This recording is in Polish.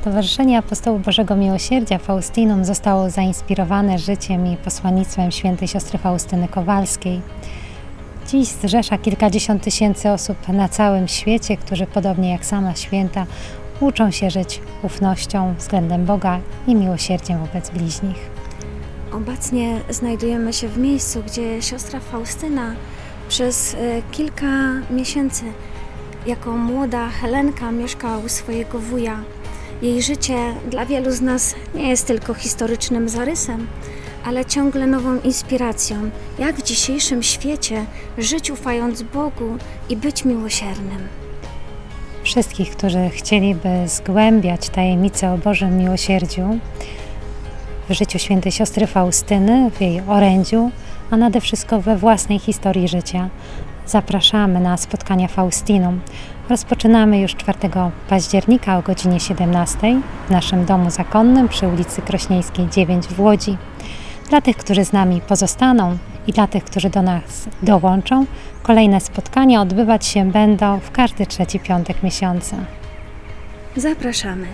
Stowarzyszenie Apostołów Bożego Miłosierdzia Faustinum zostało zainspirowane życiem i posłannictwem świętej siostry Faustyny Kowalskiej. Dziś zrzesza kilkadziesiąt tysięcy osób na całym świecie, którzy podobnie jak sama święta uczą się żyć ufnością względem Boga i miłosierdziem wobec bliźnich. Obecnie znajdujemy się w miejscu, gdzie siostra Faustyna przez e, kilka miesięcy jako młoda Helenka mieszkała u swojego wuja. Jej życie dla wielu z nas nie jest tylko historycznym zarysem, ale ciągle nową inspiracją, jak w dzisiejszym świecie żyć ufając Bogu i być miłosiernym. Wszystkich, którzy chcieliby zgłębiać tajemnicę o Bożym Miłosierdziu w życiu świętej siostry Faustyny, w jej orędziu, a nade wszystko we własnej historii życia, zapraszamy na spotkania Faustinum. Rozpoczynamy już 4 października o godzinie 17 w naszym domu zakonnym przy ulicy Krośnieńskiej 9 w Łodzi. Dla tych, którzy z nami pozostaną i dla tych, którzy do nas dołączą, kolejne spotkania odbywać się będą w każdy trzeci piątek miesiąca. Zapraszamy.